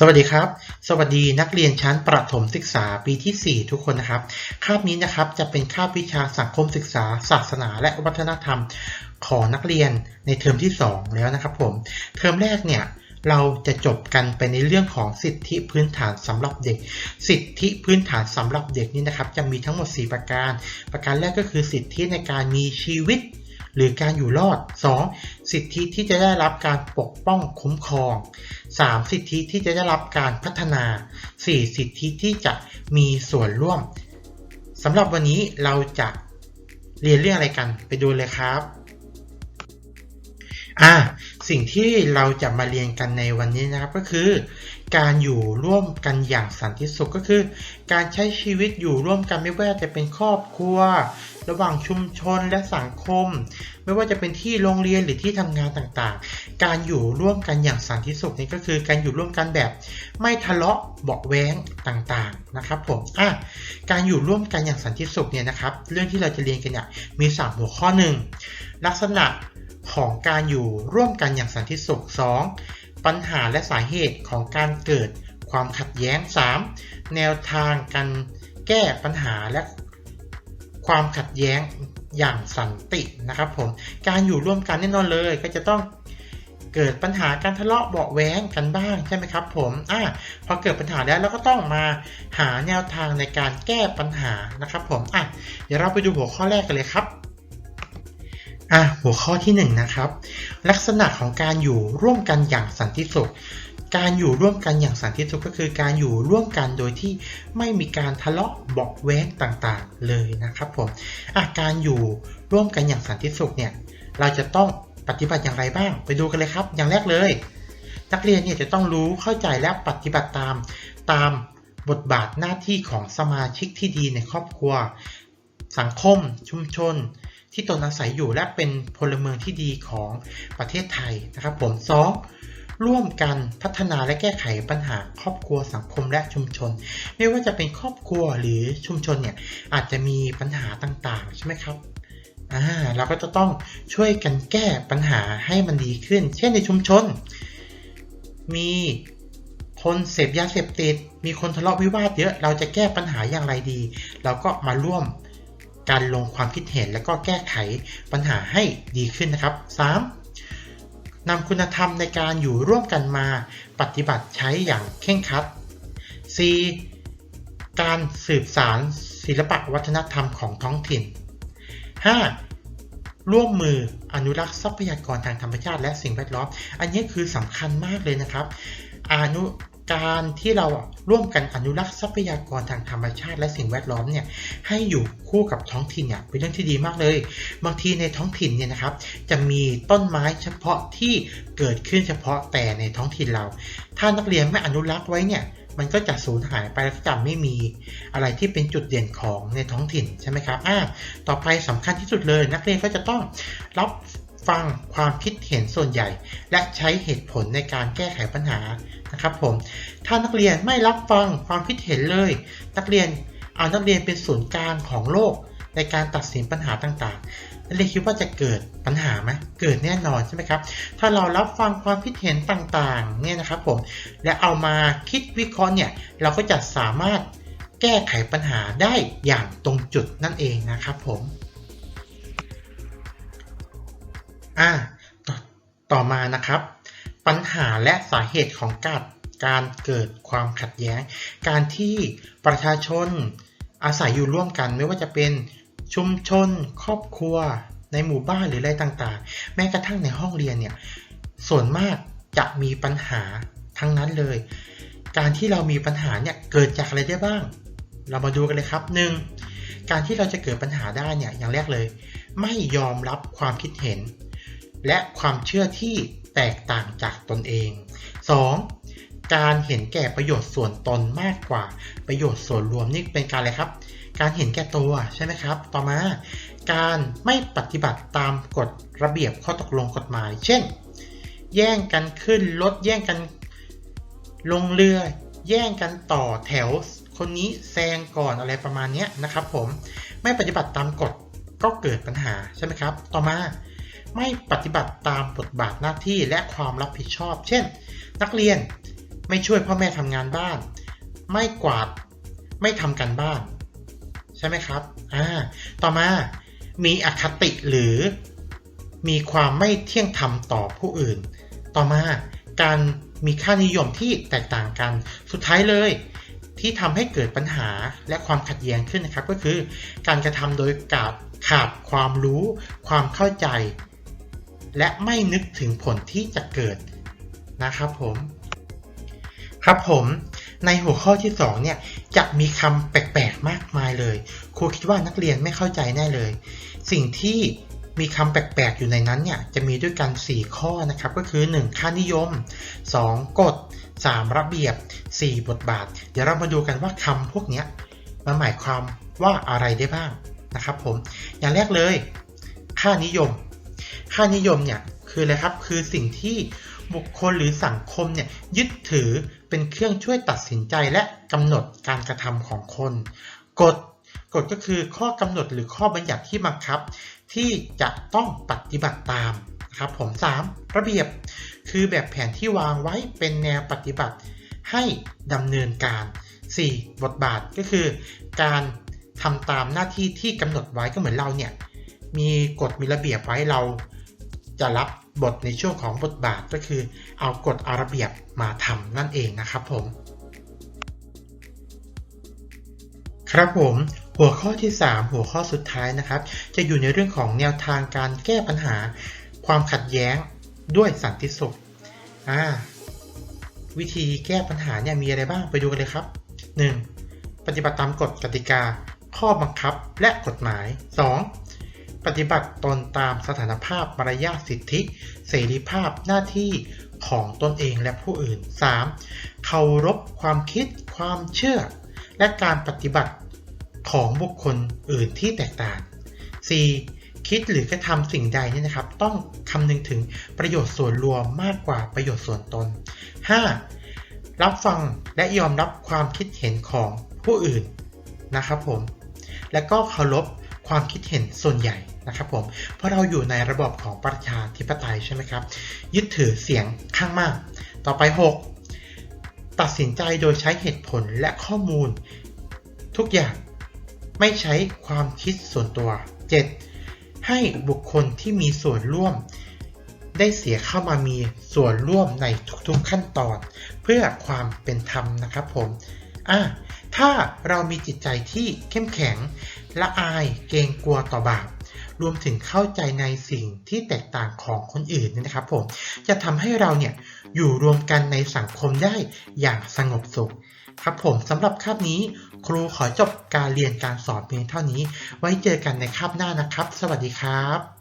สวัสดีครับ สวัสดีนักเรียนชั้นประถมศึกษาปีที่ 4 ทุกคนนะครับ คาบนี้นะครับจะเป็นคาบวิชาสังคมศึกษา ศาสนา และวัฒนธรรมของนักเรียนในเทอมที่ 2 แล้วนะครับผม เทอมแรกเนี่ยเราจะจบกันไปในเรื่องของสิทธิพื้นฐานสำหรับเด็ก สิทธิพื้นฐานสำหรับเด็กนี่นะครับ จะมีทั้งหมด 4 ประการ ประการแรกก็คือสิทธิในการมีชีวิต หรือการอยู่รอด 2. สิทธิที่จะได้รับการปกป้องคุ้มครอง 3. สิทธิที่จะได้รับการพัฒนา 4. สิทธิที่จะมีส่วนร่วมสำหรับวันนี้เราจะเรียนเรื่องอะไรกันไปดูเลยครับอ่าสิ่งที่เราจะมาเรียนกันในวันนี้นะครับก็คือ การอยู่ร่วมกันอย่างสันติสุขก็คือ การใช้ชีวิตอยู่ร่วมกันไม่ว่าจะเป็นครอบครัว ระหว่างชุมชนและสังคม ไม่ว่าจะเป็นที่โรงเรียนหรือที่ทำงานต่างๆ การอยู่ร่วมกันอย่างสันติสุขนี่ก็คือการอยู่ร่วมกันแบบไม่ทะเลาะเบาะแว้งต่างๆนะครับผมอะการอยู่ร่วมกันอย่างสันติสุขเนี่ยนะครับ เรื่องที่เราจะเรียนกันเนี่ยมี 3 หัวข้อหนึ่งลักษณะของการอยู่ร่วมกันอย่างสันติสุข 2. ปัญหาและสาเหตุของการเกิดความขัดแย้ง 3. แนวทางการแก้ปัญหาและ ความขัดแย้งอย่างสันตินะครับผมการอยู่ร่วมกันแน่นอนเลยก็จะต้องเกิดปัญหาการทะเลาะเบาะแว้งกันบ้างใช่ไหมครับผมอ่าพอเกิดปัญหาแล้วเราก็ต้องมาหาแนวทางในการแก้ปัญหานะครับผมอะเดี๋ยวเราไปดูหัวข้อแรกกันเลยครับอะหัวข้อที่1นนะครับลักษณะของการอยู่ร่วมกันอย่างสันติสุข การอยู่ร่วมกันอย่างสันติสุขก็คือการอยู่ร่วมกันโดยที่ไม่มีการทะเลาะเบาแว้งต่างๆเลยนะครับผมอะการอยู่ร่วมกันอย่างสันติสุขเนี่ยเราจะต้องปฏิบัติอย่างไรบ้าง ไปดูกันเลยครับ อย่างแรกเลย นักเรียนเนี่ยจะต้องรู้เข้าใจและปฏิบัติตามตามบทบาทหน้าที่ของสมาชิกที่ดีในครอบครัว สังคม ชุมชน ที่ตนอาศัยอยู่และเป็นพลเมืองที่ดีของประเทศไทยนะครับผม 2. ร่วมกันพัฒนาและแก้ไขปัญหาครอบครัวสังคมและชุมชน ไม่ว่าจะเป็นครอบครัวหรือชุมชนเนี่ยอาจจะมีปัญหาต่างๆ ใช่ไหมครับอ่าเราก็จะต้องช่วยกันแก้ปัญหาให้มันดีขึ้น เช่นในชุมชน มีคนเสพยาเสพติด มีคนทะเลาะวิวาทเยอะ เราจะแก้ปัญหาอย่างไรดี เราก็มาร่วมการลงความคิดเห็น แล้วก็แก้ไขปัญหาให้ดีขึ้นนะครับ 3. นำคุณธรรมในการอยู่ร่วมกันมาปฏิบัติใช้อย่างเคร่งครัด 4. การสืบสารศิลปะวัฒนธรรมของท้องถิ่น 5. ร่วมมืออนุรักษ์ทรัพยากรทางธรรมชาติและสิ่งแวดล้อม อันนี้คือสำคัญมากเลยนะครับ อนุ การที่เราร่วมกันอนุรักษ์ทรัพยากรทางธรรมชาติและสิ่งแวดล้อมเนี่ยให้อยู่คู่กับท้องถิ่นเนี่ยเป็นเรื่องที่ดีมากเลย บางทีในท้องถิ่นเนี่ยนะครับ จะมีต้นไม้เฉพาะที่เกิดขึ้นเฉพาะแต่ในท้องถิ่นเรา ถ้านักเรียนไม่อนุรักษ์ไว้เนี่ยมันก็จะสูญหายไปแล้วก็จะไม่มีอะไรที่เป็นจุดเด่นของในท้องถิ่นใช่ไหมครับอ่าต่อไปสำคัญที่สุดเลย นักเรียนก็จะต้องรับ ฟังความคิดเห็นส่วนใหญ่ และใช้เหตุผลในการแก้ไขปัญหานะครับผมถ้านักเรียนไม่รับฟังความคิดเห็นเลย นักเรียนเอานักเรียนเป็นศูนย์กลางของโลกในการตัดสินปัญหาต่างๆนักเรียนคิดว่าจะเกิดปัญหาไหมเกิดแน่นอนใช่ไหมครับ ถ้าเรารับฟังความคิดเห็นต่างๆเนี่ยนะครับผม และเอามาคิดวิเคราะห์เนี่ย เราก็จะสามารถแก้ไขปัญหาได้อย่างตรงจุดนั่นเองนะครับผม อ่าตต่อมานะครับ ปัญหาและสาเหตุของการการเกิดความขัดแย้ง การที่ประชาชนอาศัยอยู่ร่วมกันไม่ว่าจะเป็นชุมชน ครอบครัว ในหมู่บ้านหรืออะไรต่างๆ แม้กระทั่งในห้องเรียนเนี่ยส่วนมากจะมีปัญหาทั้งนั้นเลย การที่เรามีปัญหาเนี่ยเกิดจากอะไรได้บ้าง เรามาดูกันเลยครับ 1. การที่เราจะเกิดปัญหาได้เนี่ยอย่างแรกเลย ไม่ยอมรับความคิดเห็น และความเชื่อที่แตกต่างจากตนเอง 2. การเห็นแก่ประโยชน์ส่วนตนมากกว่าประโยชน์ส่วนรวมนี่เป็นการอะไรครับ การเห็นแก่ตัวใช่ไหมครับ ต่อมา การไม่ปฏิบัติตามกฎระเบียบข้อตกลงกฎหมาย เช่น แย่งกันขึ้นรถแย่งกันลงเรือ แย่งกันต่อแถว คนนี้แซงก่อนอะไรประมาณนี้นะครับ ผมไม่ปฏิบัติตามกฎก็เกิดปัญหาใช่ไหมครับ ต่อมา ไม่ปฏิบัติตามบทบาทหน้าที่และความรับผิดชอบ เช่น นักเรียนไม่ช่วยพ่อแม่ทำงานบ้าน ไม่กวาด ไม่ทำการบ้าน ใช่ไหมครับ อ่า ต่อมา มีอคติหรือ มีความไม่เที่ยงธรรมต่อผู้อื่น ต่อมา การมีค่านิยมที่แตกต่างกัน สุดท้ายเลย ที่ทำให้เกิดปัญหาและความขัดแย้งขึ้นนะครับ ก็คือ การกระทำโดยกาดขาดความรู้ ความเข้าใจ และไม่นึกถึงผลที่จะเกิดนะครับผม ครับผมในหัวข้อที่2เนี่ยจะมีคำแปลกๆมากมายเลย ครูคิดว่านักเรียนไม่เข้าใจแน่เลย สิ่งที่มีคำแปลกๆอยู่ในนั้นเนี่ยจะมีด้วยกัน 4 ข้อนะครับ ก็คือ 1. ค่านิยม 2. กฎ 3. ระเบียบ 4. บทบาท เดี๋ยวเรามาดูกันว่าคำพวกนี้มันหมายความว่าอะไรได้บ้างนะครับผมอย่างแรกเลย ค่านิยม ค่านิยมเนี่ยคืออะไรครับ คือสิ่งที่บุคคลหรือสังคมเนี่ยยึดถือเป็นเครื่องช่วยตัดสินใจและกำหนดการกระทำของคน กฎกฎก็คือข้อกำหนดหรือข้อบัญญัติที่บังคับ ที่จะต้องปฏิบัติตามนะครับผม 3. ระเบียบคือแบบแผนที่วางไว้เป็นแนวปฏิบัติให้ดำเนินการ 4. บทบาทก็คือ การทำตามหน้าที่ที่กำหนดไว้ก็เหมือนเราเนี่ยมีกฎมีระเบียบไว้เรา จะรับบทในช่วงของบทบาทก็คือ เอากฎอาระเบียบมาทำนั่นเองนะครับผม ครับผมหัวข้อที่ 3 หัวข้อสุดท้ายนะครับ จะอยู่ในเรื่องของแนวทางการแก้ปัญหา ความขัดแย้งด้วยสันติสุขอ่าวิธีแก้ปัญหาเนี่ยมีอะไรบ้างไปดูกันเลยครับ 1. ปฏิบัติตามกฎกติกา ข้อบังคับและกฎหมาย 2. ปฏิบัติตนตามสถานภาพมารยาทสิทธิ เสรีภาพหน้าที่ของตนเองและผู้อื่น 3. เคารพความคิด ความเชื่อ และการปฏิบัติของบุคคลอื่นที่แตกต่าง 4. คิดหรือกระทำสิ่งใดเนี่ยนะครับ ต้องคำนึงถึงประโยชน์ส่วนรวมมากกว่าประโยชน์ส่วนตน 5. รับฟังและยอมรับความคิดเห็นของผู้อื่นนะครับผม และก็เคารพ ความคิดเห็นส่วนใหญ่นะครับผม เพราะเราอยู่ในระบบของประชาธิปไตยใช่ไหมครับ ยึดถือเสียงข้างมาก ต่อไป 6. ตัดสินใจโดยใช้เหตุผลและข้อมูล ทุกอย่างไม่ใช้ความคิดส่วนตัว 7. ให้บุคคลที่มีส่วนร่วม ได้เสียเข้ามามีส่วนร่วมในทุกๆขั้นตอน เพื่อความเป็นธรรมนะครับผมอะถ้าเรามีจิตใจที่เข้มแข็ง ละอายเกรงกลัวต่อบาปรวมถึงเข้าใจในสิ่งที่แตกต่างของคนอื่นนยนะครับผมจะทำให้เราเนี่ยอยู่รวมกันในสังคมได้อย่างสงบสุข ครับผมสำหรับคาบนี้ ครูขอจบการเรียนการสอนเพียงเท่านี้ ไว้เจอกันในคาบหน้านะครับ สวัสดีครับ